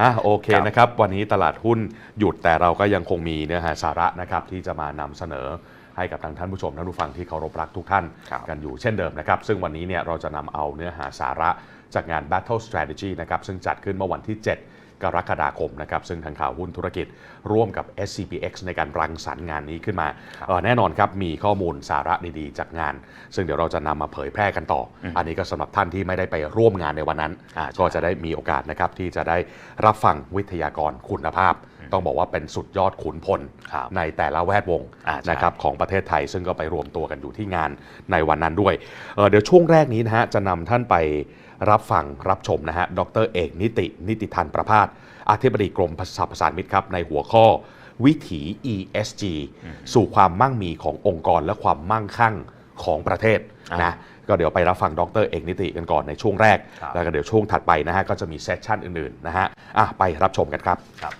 อะโอเคครับนะครับ วันนี้ตลาดหุ้นหยุดแต่เราก็ยังคงมีเนื้อหาสาระนะครับที่จะมานำเสนอให้กับทางท่านผู้ชมท่านผู้ฟังที่เคารพรักทุกท่านครับกันอยู่เช่นเดิมนะครับ ซึ่งวันนี้เนี่ยเราจะนำเอาเนื้อหาสาระจากงาน Battle Strategy นะครับซึ่งจัดขึ้นเมื่อวันที่ 7 กรกฎาคมนะครับซึ่งทางข่าวหุ้นธุรกิจร่วมกับ SCPX ในการรังสรรค์งานนี้ขึ้นมาเอ่อแน่นอนครับมีข้อมูลสาระดีๆ จากงาน ซึ่งเดี๋ยวเราจะนำมาเผยแพร่กันต่อออันนี้ก็สำหรับท่านที่ไม่ได้ไปร่วมงานในวันนั้นอ่าใช่ก็จะได้มีโอกาสนะครับที่จะได้รับฟังวิทยากรคุณภาพต้องบอกว่าเป็นสุดยอดขุนพลครับในแต่ละแวดวงอ่าใช่นะครับของประเทศไทย ซึ่งก็ไปรวมตัวกันอยู่ที่งานในวันนั้นด้วยเอ่อเดี๋ยวช่วงแรกนี้นะฮะจะนำท่านไป รับฟังรับชมนะฮะ ดรเอกนิติ นิติทันประพาสอธิบดีกรมสรรพสานมิตรครับ ในหัวข้อ วิถี ESG สู่ความมั่งมีขององค์กรและความมั่งคั่งของประเทศอ่านะก็เดี๋ยวไปรับฟังดรเอกนิติกันก่อนในช่วงแรกครับแล้วก็เดี๋ยวช่วงถัดไปนะฮะก็จะมีเซสชันอื่นๆนะฮะอะไปรับชมกันครับครับ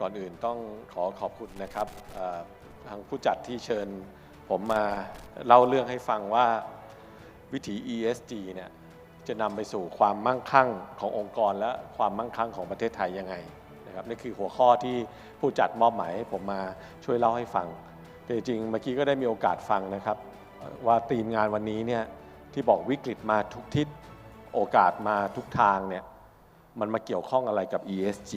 ก่อนอื่นต้องขอขอบคุณนะครับเอ่อทางผู้จัดที่เชิญผมมาเล่าเรื่องให้ฟังว่าวิถี ESG เนี่ย จะนำไปสู่ความมั่งคั่งขององค์กร และความมั่งคั่งของประเทศไทยยังไงนะครับนี่คือหัวข้อที่ผู้จัดมอบหมายให้ผมมาช่วยเล่าให้ฟังแต่จริงๆเมื่อกี้ก็ได้มีโอกาสฟังนะครับ ว่าทีมงานวันนี้เนี่ยที่บอกวิกฤตมาทุกทิศโอกาสมาทุกทางเนี่ยมันมาเกี่ยวข้องอะไรกับ ESG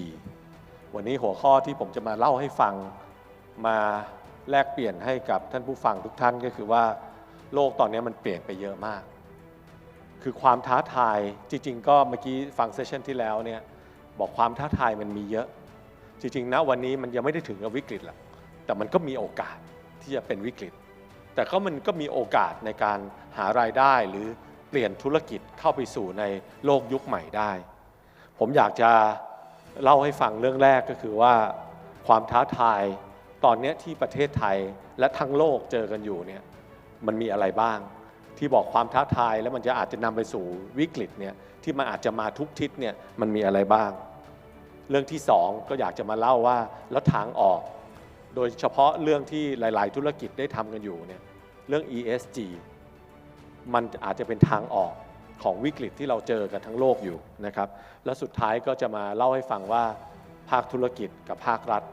วันนี้หัวข้อที่ผมจะมาเล่าให้ฟังมาแลกเปลี่ยนให้กับท่านผู้ฟังทุกท่านก็คือว่าโลกตอนนี้มันเปลี่ยนไปเยอะมาก คือความท้าทายจริง ๆ ก็เมื่อกี้ฟังเซสชันที่แล้วเนี่ยบอกความท้าทายมันมีเยอะ จริงๆนะวันนี้มันยังไม่ได้ถึงกับวิกฤตหรอกแต่มันก็มีโอกาสที่จะเป็นวิกฤต แต่ก็มันก็มีโอกาสในการหารายได้หรือเปลี่ยนธุรกิจเข้าไปสู่ในโลกยุคใหม่ได้ ผมอยากจะเล่าให้ฟังเรื่องแรกก็คือว่าความท้าทายตอนนี้ที่ประเทศไทยและทั้งโลกเจอกันอยู่เนี่ยมันมีอะไรบ้าง ที่บอกความท้าทายแล้วมันจะอาจจะนำไปสู่วิกฤตเนี่ยที่มันอาจจะมาทุกทิศเนี่ยมันมีอะไรบ้าง เรื่องที่สองก็อยากจะมาเล่าว่าแล้วทางออก โดยเฉพาะเรื่องที่หลาย ๆ ธุรกิจได้ทำกันอยู่เนี่ยเรื่อง ESG มันอาจจะเป็นทางออกของวิกฤตที่เราเจอกันทั้งโลกอยู่นะครับแล้วสุดท้ายก็จะมาเล่าให้ฟังว่าภาคธุรกิจกับภาครัฐ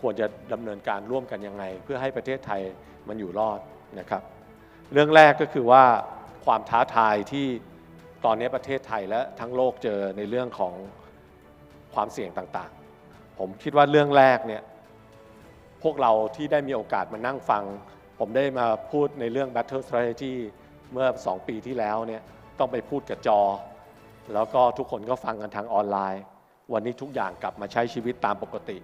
ควรจะดำเนินการร่วมกันยังไง เพื่อให้ประเทศไทยมันอยู่รอดนะครับ เรื่องแรกก็คือว่าความท้าทายที่ตอนนี้ประเทศไทยและทั้งโลกเจอในเรื่องของความเสี่ยงต่างๆ ผมคิดว่าเรื่องแรกเนี่ยพวกเราที่ได้มีโอกาสมานั่งฟัง ผมได้มาพูดในเรื่อง Battle Strategy เมื่อ 2 ปีที่แล้วเนี่ยต้องไปพูดกับจอ แล้วก็ทุกคนก็ฟังกันทางออนไลน์ วันนี้ทุกอย่างกลับมาใช้ชีวิตตามปกติ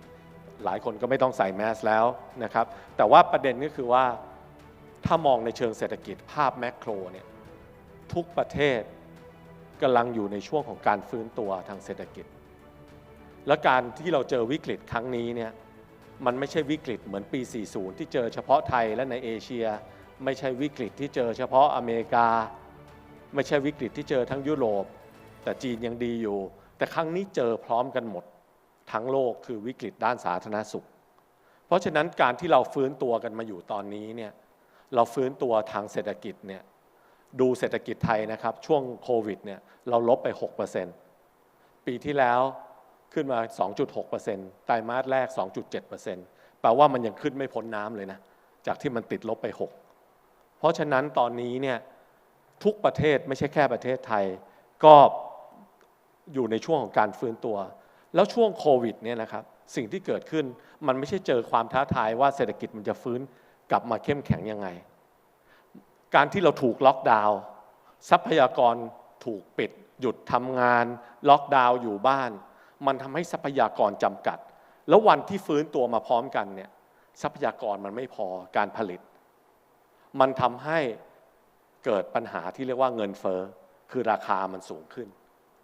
หลายคนก็ไม่ต้องใส่แมสแล้วนะครับ แต่ว่าประเด็นก็คือว่า ถ้ามองในเชิงเศรษฐกิจภาพแมกโครเนี่ยทุกประเทศกำลังอยู่ในช่วงของการฟื้นตัวทางเศรษฐกิจ และการที่เราเจอวิกฤตครั้งนี้เนี่ยมันไม่ใช่วิกฤตเหมือนปี 40 ที่เจอเฉพาะไทยและในเอเชีย ไม่ใช่วิกฤตที่เจอเฉพาะอเมริกา ไม่ใช่วิกฤตที่เจอทั้งยุโรป แต่จีนยังดีอยู่ แต่ครั้งนี้เจอพร้อมกันหมด ทั้งโลกคือวิกฤตด้านสาธารณสุข เพราะฉะนั้นการที่เราฟื้นตัวกันมาอยู่ตอนนี้เนี่ย เราฟื้นตัวทางเศรษฐกิจเนี่ยดูเศรษฐกิจไทยนะครับ ช่วงโควิดเนี่ยเราลบไป 6%ปีที่แล้วขึ้นมา 2.6%ไตรมาสแรก 2.7%แปลว่ามันยังขึ้นไม่พ้นน้ำเลยนะ จากที่มันติดลบไป 6 เพราะฉะนั้นตอนนี้เนี่ยทุกประเทศไม่ใช่แค่ประเทศไทย ก็อยู่ในช่วงของการฟื้นตัว แล้วช่วงโควิดเนี่ยนะครับสิ่งที่เกิดขึ้นมันไม่ใช่เจอความท้าทายว่าเศรษฐกิจมันจะฟื้น กลับมาเข้มแข็งยังไง การที่เราถูกล็อกดาวน์ทรัพยากรถูกปิด หยุดทำงาน ล็อกดาวน์อยู่บ้าน มันทำให้ทรัพยากรจำกัด แล้ววันที่ฟื้นตัวมาพร้อมกันเนี่ยทรัพยากรมันไม่พอการผลิต มันทำให้เกิดปัญหาที่เรียกว่าเงินเฟ้อคือราคามันสูงขึ้น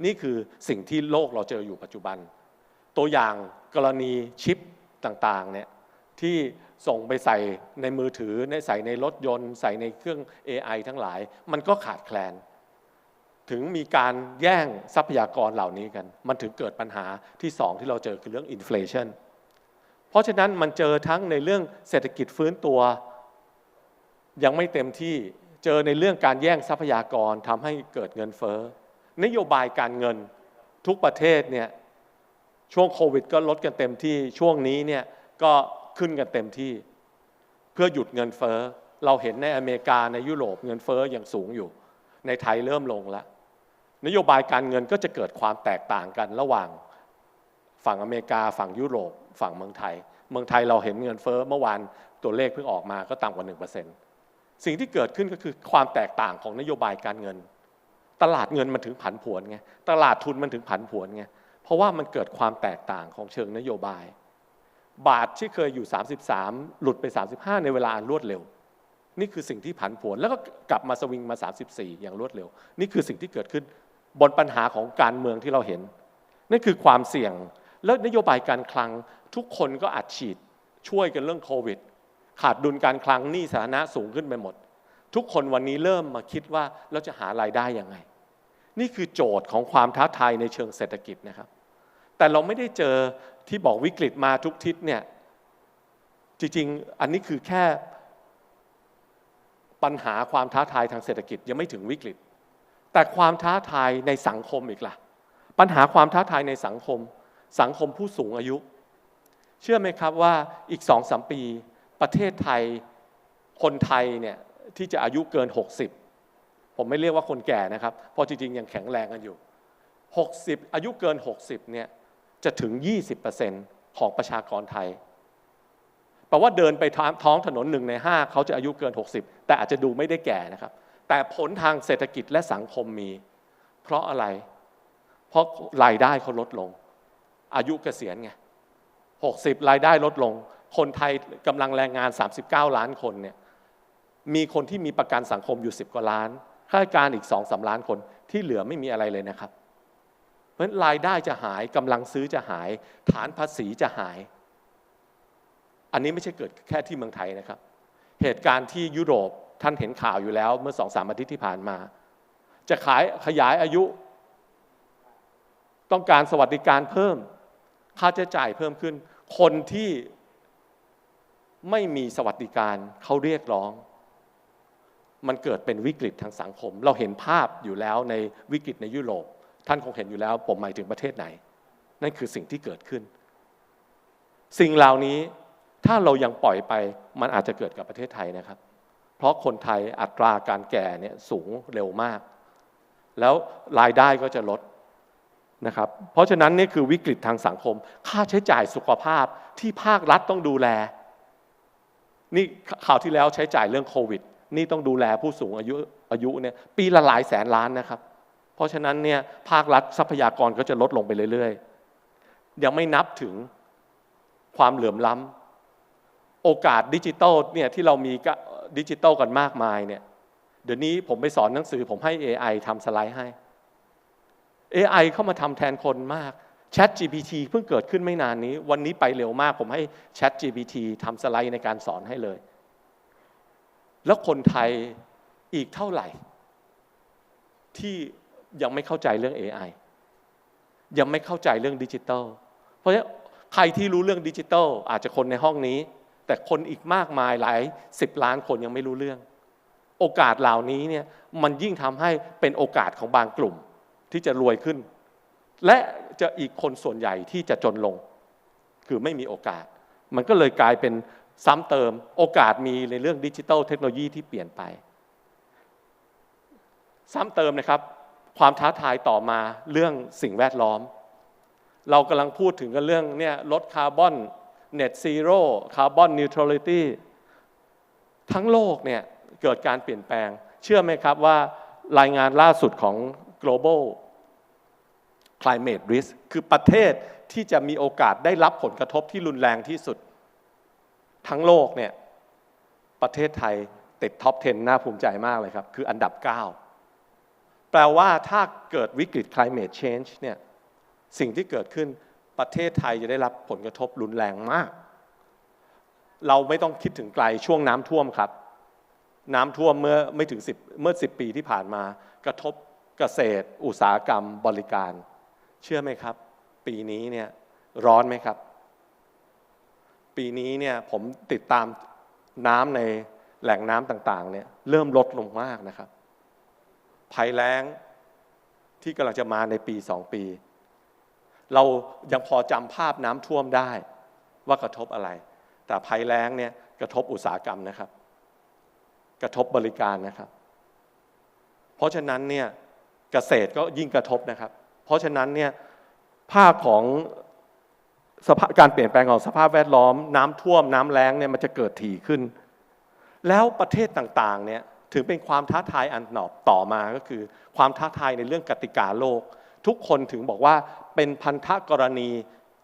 นี่คือสิ่งที่โลกเราเจออยู่ปัจจุบัน ตัวอย่างกรณีชิปต่างๆเนี่ยที่ ส่งไปใส่ในมือถือในใส่ในรถยนต์ ใส่ในเครื่อง AI ทั้งหลาย มันก็ขาดแคลน ถึงมีการแย่งทรัพยากรเหล่านี้กัน มันถึงเกิดปัญหาที่สองที่เราเจอคือเรื่องอินฟล t i o n เพราะฉะนั้นมันเจอทั้งในเรื่องเศรษฐกิจฟื้นตัว ยังไม่เต็มที่เจอในเรื่องการแย่งทรัพยากรทำให้เกิดเงินเฟ้อนโยบายการเงินทุกประเทศเนี่ยช่วงโควิดก็ลดกันเต็มที่ช่วงนี้เนี่ยก็ ขึ้นกันเต็มที่ เพื่อหยุดเงินเฟ้อ เราเห็นในอเมริกาในยุโรปเงินเฟ้อยังสูงอยู่ ในไทยเริ่มลงแล้วนโยบายการเงินก็จะเกิดความแตกต่างกันระหว่างฝั่งอเมริกา ฝั่งยุโรป ฝั่งเมืองไทย เมืองไทยเราเห็นเงินเฟ้อเมื่อวานตัวเลขเพิ่งออกมาก็ต่ำกว่า 1%สิ่งที่เกิดขึ้นก็คือความแตกต่างของนโยบายการเงิน ตลาดเงินมันถึงผันผวนไงตลาดทุนมันถึงผันผวนไงเพราะว่ามันเกิดความแตกต่างของเชิงนโยบาย บาทที่เคยอยู่ 33 หลุดไป 35 ในเวลาอันรวดเร็ว นี่คือสิ่งที่ผันผวนแล้วก็กลับมาสวิงมา 34 อย่างรวดเร็ว นี่คือสิ่งที่เกิดขึ้นบนปัญหาของการเมืองที่เราเห็น นั่นคือความเสี่ยงแล้วนโยบายการคลังทุกคนก็อัดฉีดช่วยกันเรื่องโควิด ขาดดุลการคลังหนี้สาธารณะสูงขึ้นไปหมด ทุกคนวันนี้เริ่มมาคิดว่าเราจะหารายได้ยังไง นี่คือโจทย์ของความท้าทายในเชิงเศรษฐกิจนะครับ แต่เราไม่ได้เจอที่บอกวิกฤตมาทุกทิศเนี่ยจริงๆ อันนี้คือแค่ปัญหาความท้าทายทางเศรษฐกิจยังไม่ถึงวิกฤต แต่ความท้าทายในสังคมอีกล่ะ ปัญหาความท้าทายในสังคม สังคมผู้สูงอายุ เชื่อไหมครับว่าอีกสองสามปี ประเทศไทยคนไทยเนี่ยที่จะอายุเกิน 60 ผมไม่เรียกว่าคนแก่นะครับ เพราะจริงๆ ยังแข็งแรงกันอยู่ 60 อายุเกิน 60เนี่ย จะถึง 20%ของประชากรไทยแปลว่าเดินไปท้องถนนหนึ่งในห้าเขาจะอายุเกิน 60 แต่อาจจะดูไม่ได้แก่นะครับ แต่ผลทางเศรษฐกิจและสังคมมี เพราะอะไร เพราะรายได้เขาลดลง อายุเกษียณไง 60 รายได้ลดลง คนไทยกำลังแรงงาน 39 ล้านคนเนี่ยมีคนที่มีประกันสังคมอยู่ 10 กว่าล้านข้าราชการอีก2อสล้านคนที่เหลือไม่มีอะไรเลยนะครับ เพราะฉะนั้นรายได้จะหายกำลังซื้อจะหาย ฐานภาษีจะหาย อันนี้ไม่ใช่เกิดแค่ที่เมืองไทยนะครับ เหตุการณ์ที่ยุโรปท่านเห็นข่าวอยู่แล้ว เมื่อสองสามอาทิตย์ที่ผ่านมา จะขายขยายอายุ ต้องการสวัสดิการเพิ่ม ค่าใช้จ่ายเพิ่มขึ้น คนที่ไม่มีสวัสดิการเขาเรียกร้อง มันเกิดเป็นวิกฤตทางสังคม เราเห็นภาพอยู่แล้วในวิกฤตในยุโรป ท่านคงเห็นอยู่แล้ว ผมหมายถึงประเทศไหน นั่นคือสิ่งที่เกิดขึ้น สิ่งเหล่านี้ถ้าเรายังปล่อยไปมันอาจจะเกิดกับประเทศไทยนะครับ เพราะคนไทยอัตราการแก่เนี่ยสูงเร็วมาก แล้วรายได้ก็จะลดนะครับ เพราะฉะนั้นนี่คือวิกฤตทางสังคม ค่าใช้จ่ายสุขภาพที่ภาครัฐต้องดูแล นี่ข่าวที่แล้วใช้จ่ายเรื่องโควิด นี่ต้องดูแลผู้สูงอายุอายุเนี่ยปีละหลายแสนล้านนะครับ เพราะฉะนั้นเนี่ยภาครัฐทรัพยากรก็จะลดลงไปเรื่อยๆ ยังไม่นับถึงความเหลื่อมล้ำโอกาสดิจิตอลเนี่ยที่เรามีดิจิตอลกันมากมายเนี่ยเดี๋ยวนี้ผมไปสอนหนังสือผมให้ AI ทำสไลด์ให้ AI เข้ามาทำแทนคนมาก Chat GPT เพิ่งเกิดขึ้นไม่นานนี้ วันนี้ไปเร็วมาก ผมให้ Chat GPT ทำสไลด์ในการสอนให้เลย แล้วคนไทยอีกเท่าไหร่ ที่ ยังไม่เข้าใจเรื่อง AI ยังไม่เข้าใจเรื่องดิจิตอลเพราะฉะนั้นใครที่รู้เรื่องดิจิตอลอาจจะคนในห้องนี้ แต่คนอีกมากมายหลายสิบล้านคนยังไม่รู้เรื่อง โอกาสเหล่านี้เนี่ยมันยิ่งทำให้เป็นโอกาสของบางกลุ่มที่จะรวยขึ้น และจะอีกคนส่วนใหญ่ที่จะจนลง คือไม่มีโอกาส มันก็เลยกลายเป็นซ้ำเติม โอกาสมีในเรื่องดิจิทัลเทคโนโลยีที่เปลี่ยนไป ซ้ำเติมนะครับ ความท้าทายต่อมาเรื่องสิ่งแวดล้อม เรากำลังพูดถึงกันเรื่องเนี่ยลดคาร์บอนเน็ตซีโร่คาร์บอนนิวทรัลิตี้ทั้งโลกเนี่ยเกิดการเปลี่ยนแปลง เชื่อไหมครับว่ารายงานล่าสุดของ global climate risk คือประเทศที่จะมีโอกาสได้รับผลกระทบที่รุนแรงที่สุด ทั้งโลกเนี่ยประเทศไทยติดท็อป 10 น่าภูมิใจมากเลยครับ คืออันดับ 9 แปลว่าถ้าเกิดวิกฤต climate change เนี่ยสิ่งที่เกิดขึ้นประเทศไทยจะได้รับผลกระทบรุนแรงมาก เราไม่ต้องคิดถึงไกลช่วงน้ำท่วมครับ น้ำท่วมเมื่อไม่ถึง10เมื่อ 10 ปีที่ผ่านมา กระทบเกษตร อุตสาหกรรมบริการ เชื่อไหมครับ ปีนี้เนี่ยร้อนไหมครับ ปีนี้เนี่ยผมติดตามน้ำในแหล่งน้ำต่างๆเนี่ยเริ่มลดลงมากนะครับ ภัยแล้งที่กำลังจะมาในปีสองปี เรายังพอจำภาพน้ำท่วมได้ว่ากระทบอะไร แต่ภัยแล้งเนี่ยกระทบอุตสาหกรรมนะครับ กระทบบริการนะครับ เพราะฉะนั้นเนี่ยเกษตรก็ยิ่งกระทบนะครับ เพราะฉะนั้นเนี่ยภาพของสภาพการเปลี่ยนแปลงของสภาพแวดล้อม น้ำท่วมน้ำแล้งเนี่ยมันจะเกิดถี่ขึ้น แล้วประเทศต่างๆเนี่ย ถึงเป็นความท้าทายอันหนอบต่อมาก็คือ ความท้าทายในเรื่องกติกาโลก ทุกคนถึงบอกว่าเป็นพันธกรณี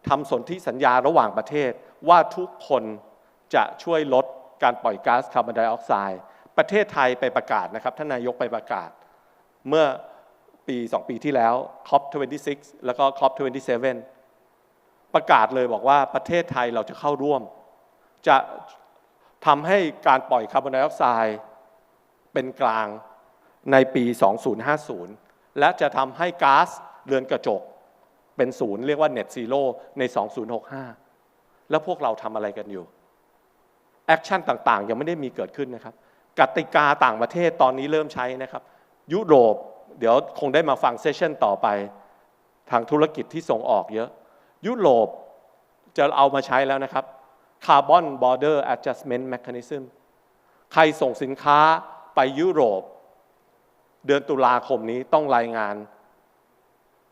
ทำสนธิสัญญาระหว่างประเทศ ว่าทุกคนจะช่วยลดการปล่อยก๊าซคาร์บอนไดออกไซด์ประเทศไทยไปประกาศนะครับท่านนายกไปประกาศ เมื่อปี 2 ปีที่แล้ว COP26 แล้วก็ COP27 ประกาศเลยบอกว่าประเทศไทยเราจะเข้าร่วม จะทำให้การปล่อยคาร์บอนไดออกไซด์ เป็นกลางในปี 2050 และจะทำให้ก๊าซเรือนกระจก เป็นศูนย์เรียกว่า Net Zero ใน 2065 แล้วพวกเราทำอะไรกันอยู่ แอคชั่นต่างๆ ยังไม่ได้มีเกิดขึ้นนะครับ กติกาต่างประเทศตอนนี้เริ่มใช้นะครับ ยุโรปเดี๋ยวคงได้มาฟังเซสชันต่อไป ทางธุรกิจที่ส่งออกเยอะ ยุโรปจะเอามาใช้แล้วนะครับ Carbon Border Adjustment Mechanism ใครส่งสินค้า ไปยุโรป เดือนตุลาคมนี้ต้องรายงาน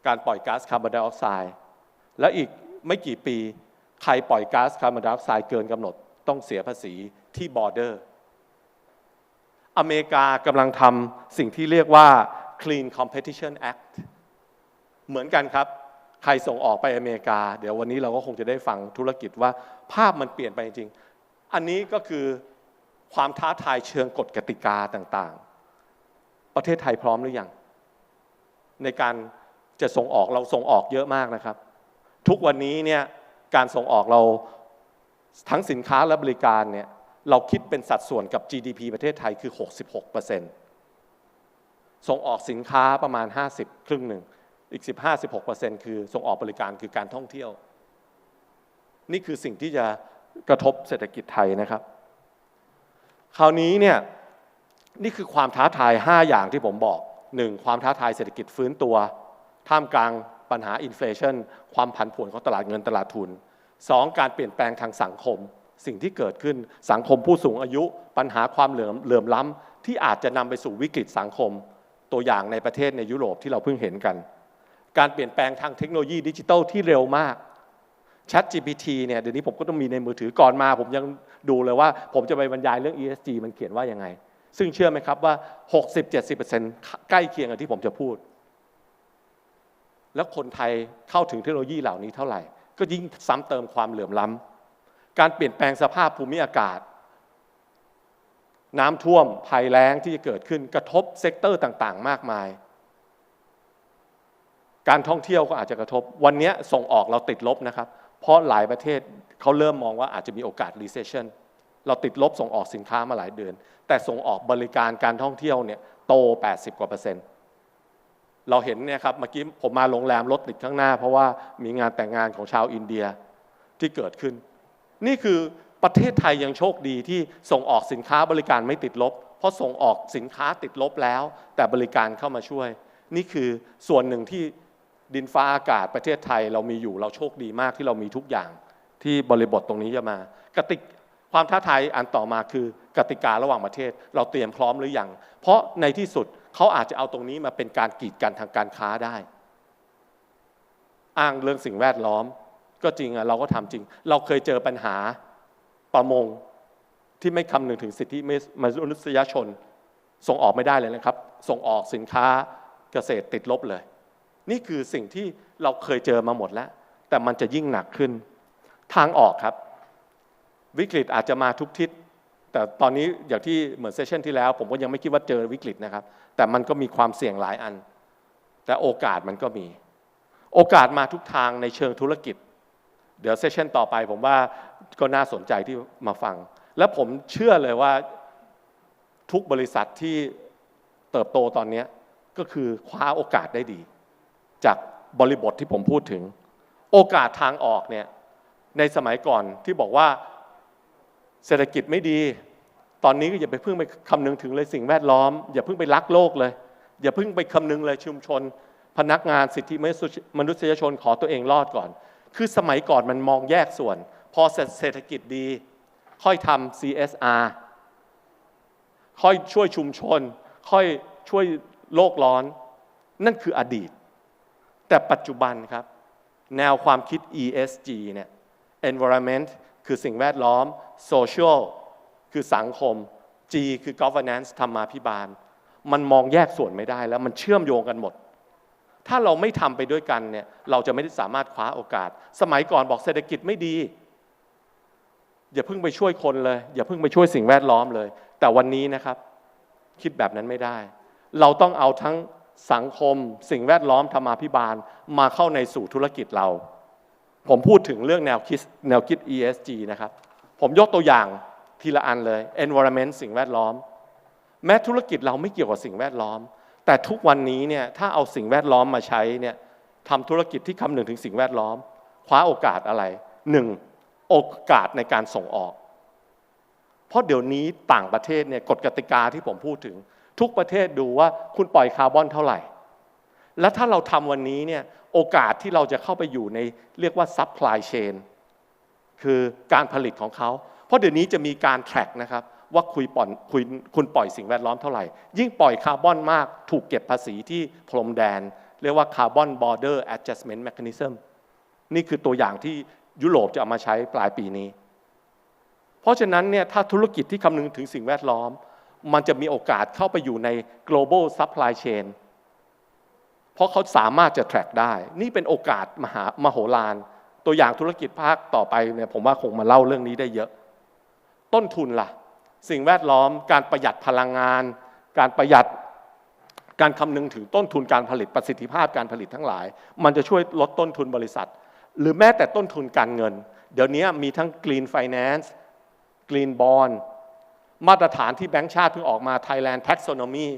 การปล่อยก๊าซคาร์บอนไดออกไซด์และอีกไม่กี่ปี ใครปล่อยก๊าซคาร์บอนไดออกไซด์เกินกำหนด ต้องเสียภาษีที่บอร์เดอร์ อเมริกากำลังทำสิ่งที่เรียกว่า Clean Competition Act เหมือนกันครับ ใครส่งออกไปอเมริกา เดี๋ยววันนี้เราก็คงจะได้ฟังธุรกิจว่าภาพมันเปลี่ยนไปจริง อันนี้ก็คือ ความท้าทายเชิงกฎกติกาต่างๆ ประเทศไทยพร้อมหรือยัง ในการจะส่งออกเราส่งออกเยอะมากนะครับ ทุกวันนี้เนี่ยการส่งออกเราทั้งสินค้าและบริการเนี่ยเราคิดเป็นสัดส่วนกับ GDP ประเทศไทยคือ 66%ส่งออกสินค้าประมาณ 50 ครึ่งหนึ่ง อีก 15-16%คือส่งออกบริการคือการท่องเที่ยว นี่คือสิ่งที่จะกระทบเศรษฐกิจไทยนะครับ คราวนี้เนี่ยนี่คือความท้าทาย 5 อย่างที่ผมบอก 1. ความท้าทายเศรษฐกิจฟื้นตัว ท่ามกลางปัญหาอินฟลชันความผันผวนของตลาดเงินตลาดทุน 2. การเปลี่ยนแปลงทางสังคม สิ่งที่เกิดขึ้นสังคมผู้สูงอายุ ปัญหาความเหลื่อมเหลื่อมล้ำที่อาจจะนำไปสู่วิกฤตสังคม ตัวอย่างในประเทศในยุโรปที่เราเพิ่งเห็นกัน การเปลี่ยนแปลงทางเทคโนโลยีดิจิทัลที่เร็วมาก Chat GPT เนี่ยเดี๋ยวนี้ผมก็ต้องมีในมือถือก่อนมา ผมยัง ดูเลยว่า ผมจะไปบรรยายเรื่อง ESG มันเขียนว่ายังไง ซึ่งเชื่อไหมครับว่า 60-70%ใกล้เคียงกับที่ผมจะพูด แล้วคนไทยเข้าถึงเทคโนโลยีเหล่านี้เท่าไหร่ ก็ยิ่งซ้ำเติมความเหลื่อมล้ำการเปลี่ยนแปลงสภาพภูมิอากาศน้ำท่วมภัยแล้งที่จะเกิดขึ้นกระทบเซกเตอร์ต่างๆ มากมาย การท่องเที่ยวก็อาจจะกระทบ วันนี้ส่งออกเราติดลบนะครับ เพราะหลายประเทศ เขาเริ่มมองว่าอาจจะมีโอกาส recession เราติดลบส่งออกสินค้ามาหลายเดือน แต่ส่งออกบริการการท่องเที่ยวเนี่ยโต 80 กว่าเปอร์เซ็นต์เราเห็นเนี่ยครับเมื่อกี้ผมมาโรงแรมรถติดข้างหน้า เพราะว่ามีงานแต่งงานของชาวอินเดียที่เกิดขึ้น นี่คือประเทศไทยยังโชคดีที่ส่งออกสินค้าบริการไม่ติดลบ เพราะส่งออกสินค้าติดลบแล้ว แต่บริการเข้ามาช่วย นี่คือส่วนหนึ่งที่ดินฟ้าอากาศประเทศไทยเรามีอยู่เราโชคดีมากที่เรามีทุกอย่าง ที่บริบทตรงนี้จะมากติกความท้าทายอันต่อมาคือกติการะหว่างประเทศ เราเตรียมพร้อมหรือยังเพราะในที่สุดเขาอาจจะเอาตรงนี้มาเป็นการกีดกันทางการค้าได้ อ้างเรื่องสิ่งแวดล้อม ก็จริงอะเราก็ทำจริง เราเคยเจอปัญหาประมงที่ไม่คำนึงถึงสิทธิมนุษยชน ส่งออกไม่ได้เลยนะครับ ส่งออกสินค้าเกษตรติดลบเลย นี่คือสิ่งที่เราเคยเจอมาหมดแล้ว แต่มันจะยิ่งหนักขึ้น ทางออกครับ วิกฤตอาจจะมาทุกทิศ แต่ตอนนี้อย่างที่เหมือนเซสชันที่แล้ว ผมก็ยังไม่คิดว่าเจอวิกฤตนะครับ แต่มันก็มีความเสี่ยงหลายอัน แต่โอกาสมันก็มี โอกาสมาทุกทางในเชิงธุรกิจ เดี๋ยวเซสชันต่อไป ผมว่าก็น่าสนใจที่มาฟัง และผมเชื่อเลยว่าทุกบริษัทที่เติบโตตอนนี้ก็คือคว้าโอกาสได้ดี จากบริบทที่ผมพูดถึง โอกาสทางออกเนี่ย ในสมัยก่อนที่บอกว่าเศรษฐกิจไม่ดี ตอนนี้ก็อย่าไปเพิ่งไปคำนึงถึงเลยสิ่งแวดล้อม อย่าเพิ่งไปรักโลกเลย อย่าเพิ่งไปคำนึงเลยชุมชน พนักงานสิทธิมนุษยชนขอตัวเองรอดก่อน คือสมัยก่อนมันมองแยกส่วน พอเศรษฐกิจดี ค่อยทำ CSR ค่อยช่วยชุมชน ค่อยช่วยโลกร้อน นั่นคืออดีต แต่ปัจจุบันครับ แนวความคิด ESG เนี่ย environment คือสิ่งแวดล้อม social คือสังคม G คือ governance ธรรมาภิบาล มันมองแยกส่วนไม่ได้แล้วมันเชื่อมโยงกันหมด ถ้าเราไม่ทำไปด้วยกันเนี่ยเราจะไม่ได้สามารถคว้าโอกาส สมัยก่อนบอกเศรษฐกิจไม่ดี อย่าเพิ่งไปช่วยคนเลย อย่าเพิ่งไปช่วยสิ่งแวดล้อมเลย แต่วันนี้นะครับ คิดแบบนั้นไม่ได้ เราต้องเอาทั้งสังคม สิ่งแวดล้อมธรรมาภิบาลมาเข้าในสู่ธุรกิจเรา ผมพูดถึงเรื่องแนวคิดแนวคิด ESG นะครับ ผมยกตัวอย่างทีละอันเลย environment สิ่งแวดล้อม แม้ธุรกิจเราไม่เกี่ยวกับสิ่งแวดล้อม แต่ทุกวันนี้เนี่ยถ้าเอาสิ่งแวดล้อมมาใช้เนี่ยทำธุรกิจที่คำนึงถึงสิ่งแวดล้อม คว้าโอกาสอะไรหนึ่งโอกาสในการส่งออก เพราะเดี๋ยวนี้ต่างประเทศเนี่ยกฎกติกาที่ผมพูดถึง ทุกประเทศดูว่าคุณปล่อยคาร์บอนเท่าไหร่ และถ้าเราทำวันนี้เนี่ย โอกาสที่เราจะเข้าไปอยู่ในเรียกว่าซัพพลายเชนคือการผลิตของเขา เพราะเดี๋ยวนี้จะมีการ track นะครับว่าคุยปล่อยคุยคุณปล่อยสิ่งแวดล้อมเท่าไหร่ ยิ่งปล่อยคาร์บอนมากถูกเก็บภาษีที่พรมแดน เรียกว่า Carbon Border Adjustment Mechanism นี่คือตัวอย่างที่ยุโรปจะเอามาใช้ปลายปีนี้ เพราะฉะนั้นเนี่ยถ้าธุรกิจที่คำนึงถึงสิ่งแวดล้อม มันจะมีโอกาสเข้าไปอยู่ใน global supply chain เพราะเขาสามารถจะ track ได้ นี่เป็นโอกาสมหามโหฬารตัวอย่างธุรกิจภาคต่อไปเนี่ยผมว่าคงมาเล่าเรื่องนี้ได้เยอะ ต้นทุนล่ะ สิ่งแวดล้อมการประหยัดพลังงาน การประหยัดการคำนึงถึงต้นทุนการผลิตประสิทธิภาพการผลิตทั้งหลาย มันจะช่วยลดต้นทุนบริษัท หรือแม้แต่ต้นทุนการเงิน เดี๋ยวนี้มีทั้ง Green Finance Green Bond มาตรฐานที่แบงก์ชาติเพิ่งออกมา Thailand Taxonomy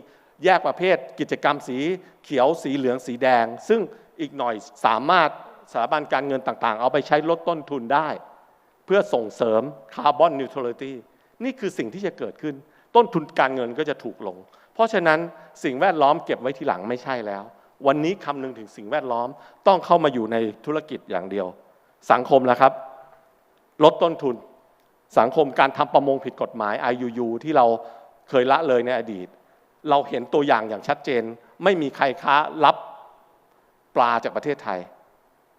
แยกประเภทกิจกรรมสีเขียวสีเหลืองสีแดง ซึ่งอีกหน่อยสามารถสถาบันการเงินต่างๆ เอาไปใช้ลดต้นทุนได้ เพื่อส่งเสริมคาร์บอนนิวทรัลิตี้นี่คือสิ่งที่จะเกิดขึ้น ต้นทุนการเงินก็จะถูกลง เพราะฉะนั้นสิ่งแวดล้อมเก็บไว้ทีหลังไม่ใช่แล้ว วันนี้คำนึงถึงสิ่งแวดล้อมต้องเข้ามาอยู่ในธุรกิจอย่างเดียว สังคมแล้วครับ ลดต้นทุน สังคมการทำประมงผิดกฎหมาย IUU ที่เราเคยละเลยในอดีต เราเห็นตัวอย่างอย่างชัดเจน ไม่มีใครค้ารับปลาจากประเทศไทย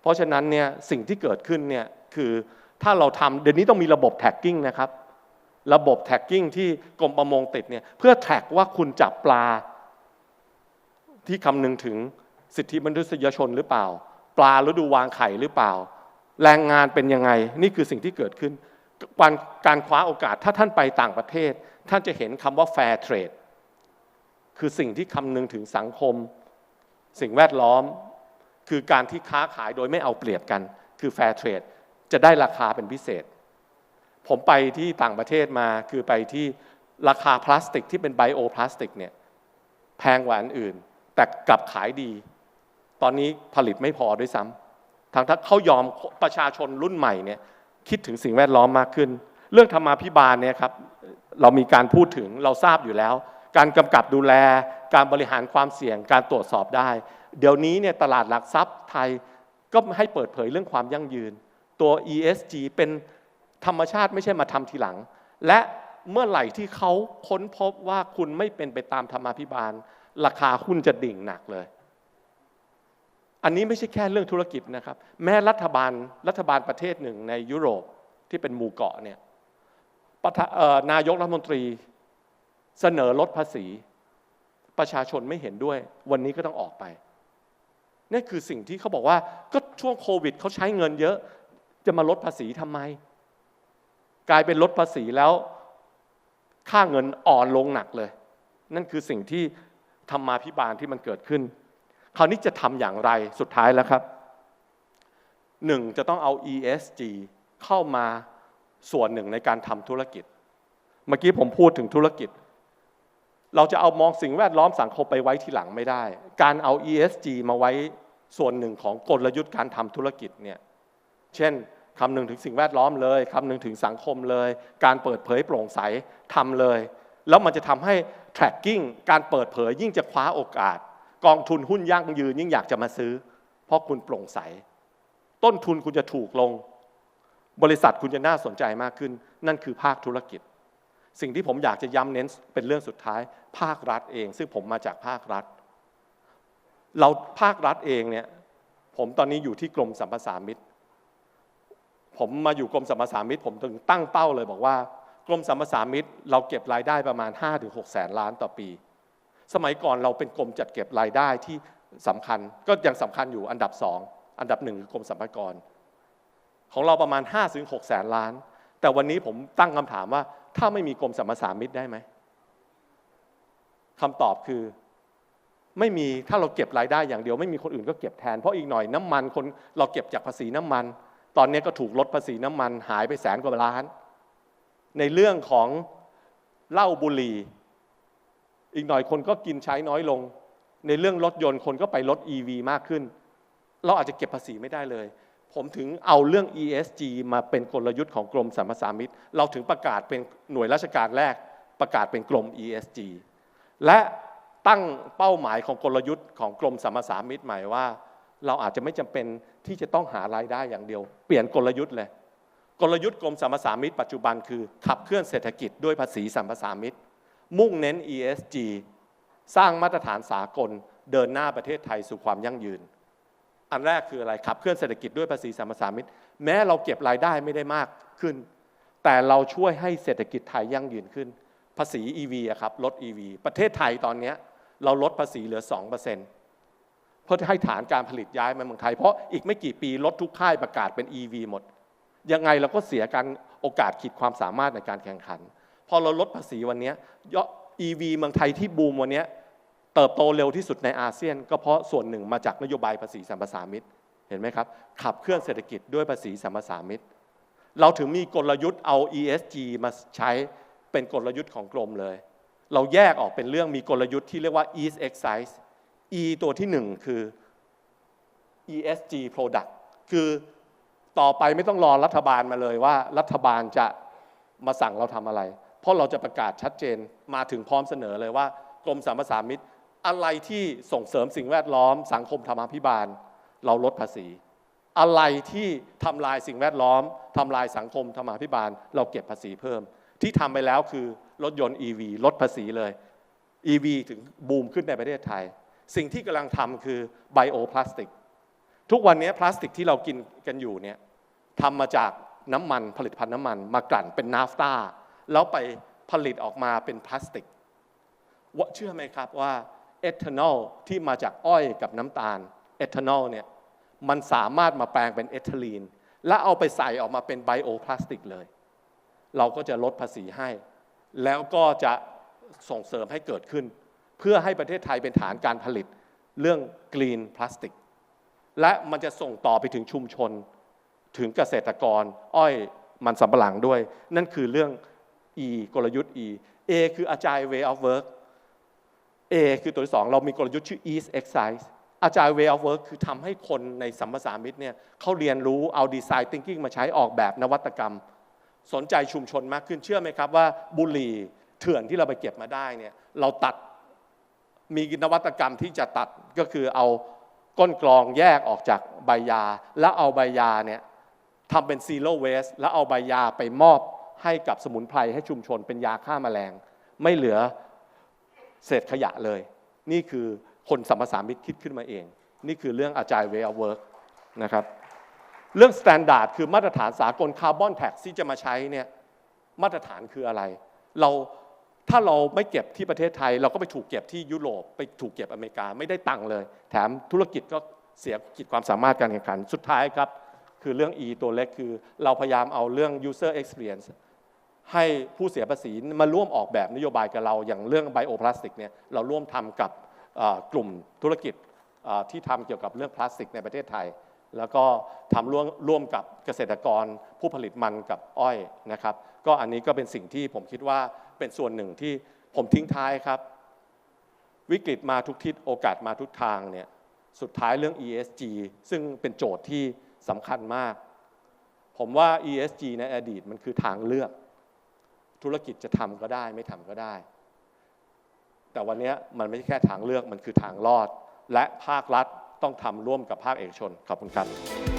เพราะฉะนั้นเนี่ยสิ่งที่เกิดขึ้นเนี่ยคือถ้าเราทำเดี๋ยวนี้ต้องมีระบบแท็กกิ้งนะครับ ระบบแท็กกิ้งที่กรมประมงติดเนี่ยเพื่อแท็กว่าคุณจับปลา ที่คำนึงถึงสิทธิมนุษยชนหรือเปล่า ปลาฤดูวางไข่หรือเปล่า แรงงานเป็นยังไงนี่คือสิ่งที่เกิดขึ้นการการคว้าโอกาสถ้าท่านไปต่างประเทศ ท่านจะเห็นคำว่า fair trade คือสิ่งที่คำนึงถึงสังคม สิ่งแวดล้อม คือการที่ค้าขายโดยไม่เอาเปรียบกัน คือ fair trade จะได้ราคาเป็นพิเศษ ผมไปที่ต่างประเทศมาคือไปที่ราคาพลาสติกที่เป็นไบโอพลาสติกเนี่ยแพงกว่าอันอื่น แต่กลับขายดี ตอนนี้ผลิตไม่พอด้วยซ้ำทางถ้าเขายอมประชาชนรุ่นใหม่เนี่ยคิดถึงสิ่งแวดล้อมมากขึ้น เรื่องธรรมาภิบาลเนี่ยครับเรามีการพูดถึงเราทราบอยู่แล้ว การกำกับดูแล การบริหารความเสี่ยง การตรวจสอบได้ เดี๋ยวนี้เนี่ยตลาดหลักทรัพย์ไทยก็ให้เปิดเผยเรื่องความยั่งยืน ตัว ESG เป็นธรรมชาติไม่ใช่มาทำทีหลัง และเมื่อไหร่ที่เขาค้นพบว่าคุณไม่เป็นไปตามธรรมาภิบาล ราคาหุ้นจะดิ่งหนักเลย อันนี้ไม่ใช่แค่เรื่องธุรกิจนะครับ แม้รัฐบาลรัฐบาลประเทศหนึ่งในยุโรปที่เป็นหมู่เกาะเนี่ยนายกรัฐมนตรี เสนอลดภาษี ประชาชนไม่เห็นด้วย วันนี้ก็ต้องออกไปนี่คือสิ่งที่เขาบอกว่าก็ช่วงโควิดเขาใช้เงินเยอะ จะมาลดภาษีทำไม กลายเป็นลดภาษีแล้ว ค่าเงินอ่อนลงหนักเลย นั่นคือสิ่งที่ธรรมาพิบาลที่มันเกิดขึ้น คราวนี้จะทำอย่างไรสุดท้ายแล้วครับหนึ่งจะต้องเอา ESG เข้ามาส่วนหนึ่งในการทำธุรกิจ เมื่อกี้ผมพูดถึงธุรกิจ เราจะเอามองสิ่งแวดล้อมสังคมไปไว้ทีหลังไม่ได้ การเอา ESG มาไว้ส่วนหนึ่งของกลยุทธ์การทำธุรกิจเนี่ย เช่นคำนึงถึงสิ่งแวดล้อมเลยคำนึงถึงสังคมเลย การเปิดเผยโปร่งใสทำเลย แล้วมันจะทำให้ tracking การเปิดเผยยิ่งจะคว้าโอกาส กองทุนหุ้นยั่งยืนยิ่งอยากจะมาซื้อ เพราะคุณโปร่งใส ต้นทุนคุณจะถูกลง บริษัทคุณจะน่าสนใจมากขึ้น นั่นคือภาคธุรกิจ สิ่งที่ผมอยากจะย้ำเน้นเป็นเรื่องสุดท้าย ภาครัฐเอง ซึ่งผมมาจากภาครัฐ เราภาครัฐเองเนี่ยผมตอนนี้อยู่ที่กรมสัมปทานมิตรผมมาอยู่กรมสัมปทานมิตรผมถึงตั้งเป้าเลยบอกว่ากรมสัมปทานมิตรเราเก็บรายได้ประมาณ 5-6แสนล้านต่อปี สมัยก่อนเราเป็นกรมจัดเก็บรายได้ที่สำคัญ ก็ยังสำคัญอยู่อันดับสองอันดับหนึ่งคือกรมสรรพากร ของเราประมาณ5ถึง6แสนล้าน แต่วันนี้ผมตั้งคำถามว่า ถ้าไม่มีกรมสรรพสามิตได้ไหมคำตอบคือไม่มีถ้าเราเก็บรายได้อย่างเดียว ไม่มีคนอื่นก็เก็บแทน เพราะอีกหน่อยน้ำมันคนเราเก็บจากภาษีน้ำมัน ตอนนี้ก็ถูกลดภาษีน้ำมันหายไปแสนกว่าล้าน ในเรื่องของเหล้าบุหรี่ อีกหน่อยคนก็กินใช้น้อยลง ในเรื่องรถยนต์คนก็ไปรถ EV มากขึ้น เราอาจจะเก็บภาษีไม่ได้เลย ผมถึงเอาเรื่อง ESG มาเป็นกลยุทธ์ของกรมสรรพสามิตเราถึงประกาศเป็นหน่วยราชการแรก ประกาศเป็นกรม ESG และตั้งเป้าหมายของกลยุทธ์ของกรมสรรพสามิตใหม่ว่า เราอาจจะไม่จำเป็นที่จะต้องหารายได้อย่างเดียว เปลี่ยนกลยุทธ์เลย กลยุทธ์กรมสรรพสามิตปัจจุบันคือขับเคลื่อนเศรษฐกิจด้วยภาษีสรรพสามิตมุ่งเน้น ESG สร้างมาตรฐานสากลเดินหน้าประเทศไทยสู่ความยั่งยืน อันแรกคืออะไรขับเคลื่อนเศรษฐกิจด้วยภาษีสรรพสามิตแม้เราเก็บรายได้ไม่ได้มากขึ้น แต่เราช่วยให้เศรษฐกิจไทยยั่งยืนขึ้น ภาษี EV อะครับลด EV ประเทศไทยตอนนี้เราลดภาษีเหลือ 2%เพื่อให้ฐานการผลิตย้ายมาเมืองไทย เพราะอีกไม่กี่ปีรถทุกค่ายประกาศเป็น EV หมด ยังไงเราก็เสียการโอกาสขีดความสามารถในการแข่งขัน พอเราลดภาษีวันนี้ยอด EV เมืองไทยที่บูมวันนี้ เติบโตเร็วที่สุดในอาเซียน ก็เพราะส่วนหนึ่งมาจากนโยบายภาษีสัมปทานมิตรเห็นไหมครับ ขับเคลื่อนเศรษฐกิจด้วยภาษีสัมปทานมิตรเราถึงมีกลยุทธ์เอา ESG มาใช้เป็นกลยุทธ์ของกรมเลย เราแยกออกเป็นเรื่องมีกลยุทธ์ที่เรียกว่า East Excise E ตัวที่หนึ่งคือ ESG product คือต่อไปไม่ต้องรอรัฐบาลมาเลยว่ารัฐบาลจะมาสั่งเราทำอะไร เพราะเราจะประกาศชัดเจนมาถึงพร้อมเสนอเลยว่า กรมสรรพสามิต อะไรที่ส่งเสริมสิ่งแวดล้อม สังคมธรรมาภิบาล เราลดภาษี อะไรที่ทำลายสิ่งแวดล้อมทำลายสังคมธรรมาภิบาล เราเก็บภาษีเพิ่ม ที่ทำไปแล้วคือรถยนต์ EV ลดภาษีเลย EV ถึงบูมขึ้นในประเทศไทย สิ่งที่กำลังทำคือไบโอพลาสติกทุกวันนี้พลาสติกที่เรากินกันอยู่เนี่ยทำมาจากน้ำมันผลิตภัณฑ์น้ำมัน มากลั่นเป็นนาฟตาแล้วไปผลิตออกมาเป็นพลาสติกเชื่อไหมครับว่า เอทานอลที่มาจากอ้อยกับน้ำตาลเอทานอลเนี่ยมันสามารถมาแปลงเป็นเอทิลีน และเอาไปใส่ออกมาเป็นไบโอพลาสติกเลย เราก็จะลดภาษีให้ แล้วก็จะส่งเสริมให้เกิดขึ้น เพื่อให้ประเทศไทยเป็นฐานการผลิตเรื่องกรีนพลาสติก และมันจะส่งต่อไปถึงชุมชน ถึงเกษตรกร อ้อยมันสำปะหลังด้วย นั่นคือเรื่อง E กลยุทธ์ E A คือ Agile Way of Work A คือตัวที่สองเรามีกลยุทธ์ชื่อ East Exercise Agile Way of Work คือทำให้คนในสัมปสามิตรเนี่ยเขาเรียนรู้เอา Design Thinking มาใช้ออกแบบนวัตกรรม สนใจชุมชนมากขึ้นเชื่อไหมครับว่าบุหรี่เถื่อนที่เราไปเก็บมาได้เนี่ยเราตัดมีนวัตกรรมที่จะตัดก็คือเอาก้นกรองแยกออกจากใบยา แล้วเอาใบยาเนี่ยทำเป็น zero waste แล้วเอาใบยาไปมอบให้กับสมุนไพรให้ชุมชนเป็นยาฆ่าแมลง ไม่เหลือ เศษขยะเลย นี่คือคนสัมปสามิตรคิดขึ้นมาเอง นี่คือเรื่อง Agile Way of Work นะครับเรื่อง Standard คือมาตรฐานสากลคาร์บอนแท็กที่จะมาใช้เนี่ยมาตรฐานคืออะไร เราถ้าเราไม่เก็บที่ประเทศไทย เราก็ไปถูกเก็บที่ยุโรปไปถูกเก็บอเมริกาไม่ได้ตังค์เลย แถมธุรกิจก็เสียกิจความสามารถการแข่งขัน สุดท้ายครับ คือเรื่อง E ตัวเล็กคือเราพยายามเอาเรื่อง user experience ให้ผู้เสียภาษีมาร่วมออกแบบนโยบายกับเราอย่างเรื่องไบโอพลาสติกเนี่ยเราร่วมทำกับกลุ่มธุรกิจที่ทำเกี่ยวกับเรื่องพลาสติกในประเทศไทย แล้วก็ทำร่วมร่วมกับเกษตรกรผู้ผลิตมันกับอ้อยนะครับ ก็อันนี้ก็เป็นสิ่งที่ผมคิดว่าเป็นส่วนหนึ่งที่ผมทิ้งท้ายครับ วิกฤตมาทุกทิศโอกาสมาทุกทางเนี่ยสุดท้ายเรื่อง ESG ซึ่งเป็นโจทย์ที่สำคัญมาก ผมว่า ESG ในอดีตมันคือทางเลือก ธุรกิจจะทำก็ได้ไม่ทำก็ได้ แต่วันนี้มันไม่ใช่แค่ทางเลือกมันคือทางรอด และภาครัฐต้องทำร่วมกับภาคเอกชนขอบคุณครับ